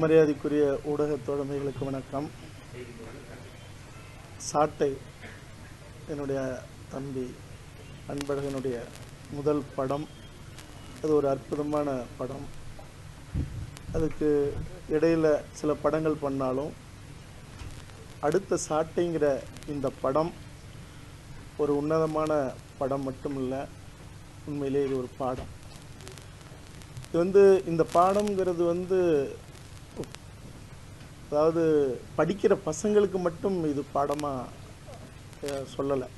மரியாதைக்குரிய ஊடக தோழமைகளுக்கு வணக்கம். சாட்டை என்னுடைய தம்பி அன்பழகனுடைய முதல் படம். அது ஒரு அற்புதமான படம். அதுக்கு இடையில் சில படங்கள் பண்ணாலும் அடுத்த சாட்டைங்கிற இந்த படம் ஒரு உன்னதமான படம் மட்டும் இல்லை உண்மையிலே இது ஒரு பாடம். இது வந்து இந்த பாடம்ங்கிறது வந்து அதாவது படிக்கிற பசங்களுக்கு மட்டும் இது பாடமாக சொல்லலை.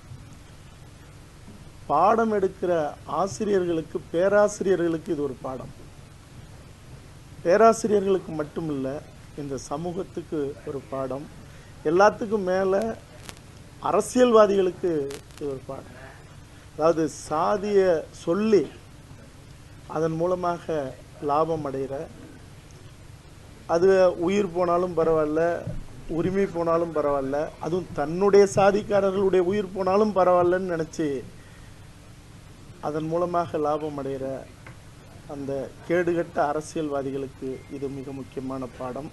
பாடம் எடுக்கிற ஆசிரியர்களுக்கு பேராசிரியர்களுக்கு இது ஒரு பாடம். பேராசிரியர்களுக்கு மட்டும் இல்லை இந்த சமூகத்துக்கு ஒரு பாடம். எல்லாத்துக்கும் மேலே அரசியல்வாதிகளுக்கு இது ஒரு பாடம். அதாவது சாதிய சொல்லி அதன் மூலமாக லாபம் அடைகிற அது உயிர் போனாலும் பரவாயில்ல உரிமை போனாலும் பரவாயில்ல அதுவும் தன்னுடைய சாதிக்காரர்களுடைய உயிர் போனாலும் பரவாயில்லன்னு நினச்சி அதன் மூலமாக லாபம் அடைகிற அந்த கேடுகட்ட அரசியல்வாதிகளுக்கு இது மிக முக்கியமான பாடம்.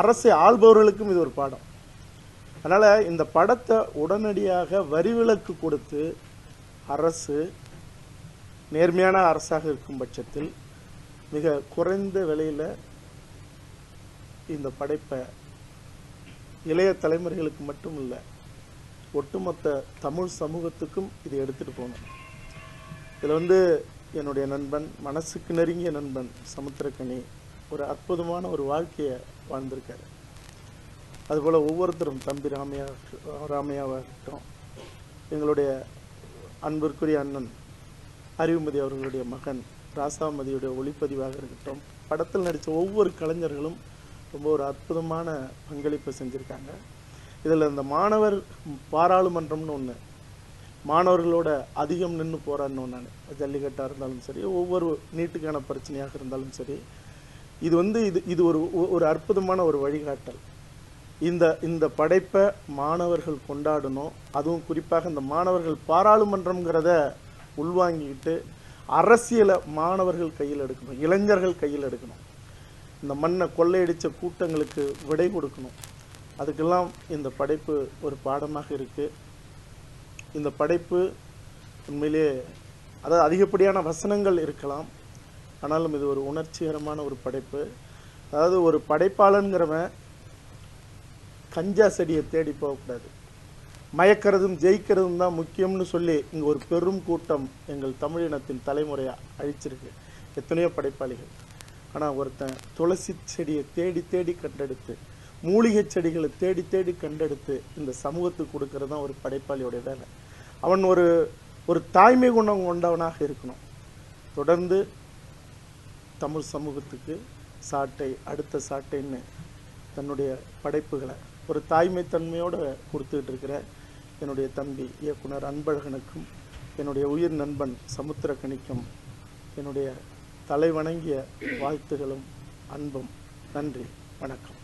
அரசை ஆள்பவர்களுக்கும் இது ஒரு பாடம். அதனால் இந்த படத்தை உடனடியாக வரிவிலக்கு கொடுத்து அரசு நேர்மையான அரசாக இருக்கும் பட்சத்தில் மிக குறைந்த விலையில் இந்த படைப்பை இளைய தலைமுறைகளுக்கு மட்டும் இல்லை ஒட்டுமொத்த தமிழ் சமூகத்துக்கும் இதை எடுத்துகிட்டு போகணும். இதில் வந்து என்னுடைய நண்பன் மனசுக்கு நெருங்கிய நண்பன் சமுத்திரக்கணி ஒரு அற்புதமான ஒரு வாழ்க்கையை வாழ்ந்திருக்காரு. அதுபோல் ஒவ்வொருத்தரும் தம்பி ராமையா ராமையாவாகட்டும் எங்களுடைய அன்பிற்குரிய அண்ணன் அறிவுமதி அவர்களுடைய மகன் ராசாமதியுடைய ஒளிப்பதிவாக இருக்கட்டும் படத்தில் நடித்த ஒவ்வொரு கலைஞர்களும் ரொம்ப ஒரு அற்புதமான பங்களிப்பை செஞ்சுருக்காங்க. இதில் இந்த மாணவர் பாராளுமன்றம்னு ஒன்று மாணவர்களோட அதிகம் நின்று போராடணும் நான் ஜல்லிக்கட்டாக இருந்தாலும் சரி ஒவ்வொரு நீட்டுக்கான பிரச்சனையாக இருந்தாலும் சரி இது வந்து இது இது ஒரு ஒரு அற்புதமான ஒரு வழிகாட்டல். இந்த இந்த படைப்பை மாணவர்கள் கொண்டாடணும். அதுவும் குறிப்பாக இந்த மாணவர்கள் பாராளுமன்றம்ங்கிறத உள்வாங்கிக்கிட்டு அரசியலை மாணவர்கள் கையில் எடுக்கணும் இளைஞர்கள் கையில் எடுக்கணும். இந்த மண்ணை கொள்ளையடித்த கூட்டங்களுக்கு விடை கொடுக்கணும். அதுக்கெல்லாம் இந்த படைப்பு ஒரு பாடமாக இருக்குது இந்த படைப்பு உண்மையிலே அதாவது அதிகப்படியான வசனங்கள் இருக்கலாம். ஆனாலும் இது ஒரு உணர்ச்சிகரமான ஒரு படைப்பு. அதாவது ஒரு படைப்பாளனுங்கிறவன் கஞ்சா செடியை தேடி போகக்கூடாது. மயக்கிறதும் ஜெயிக்கிறதும் தான் முக்கியம்னு சொல்லி இங்கே ஒரு பெரும் கூட்டம் எங்கள் தமிழினத்தின் தலைமுறையாக அழிச்சிருக்கு. எத்தனையோ படைப்பாளிகள். ஆனால் ஒருத்தன் துளசி செடியை தேடி தேடி கண்டெடுத்து மூலிகை செடிகளை தேடி தேடி கண்டெடுத்து இந்த சமூகத்துக்கு கொடுக்கறது தான் ஒரு படைப்பாளியோடைய வேலை. அவன் ஒரு ஒரு தாய்மை குணம் கொண்டவனாக இருக்கணும். தொடர்ந்து தமிழ் சமூகத்துக்கு சாட்டை அடுத்த சாட்டைன்னு தன்னுடைய படைப்புகளை ஒரு தாய்மைத்தன்மையோடு கொடுத்துக்கிட்டு இருக்கிற என்னுடைய தம்பி இயக்குனர் அன்பழகனுக்கும் என்னுடைய உயிர் நண்பன் சமுத்திரக்கணிக்கும் என்னுடைய தலைவணங்கிய வாழ்த்துகளும் அன்பும். நன்றி. வணக்கம்.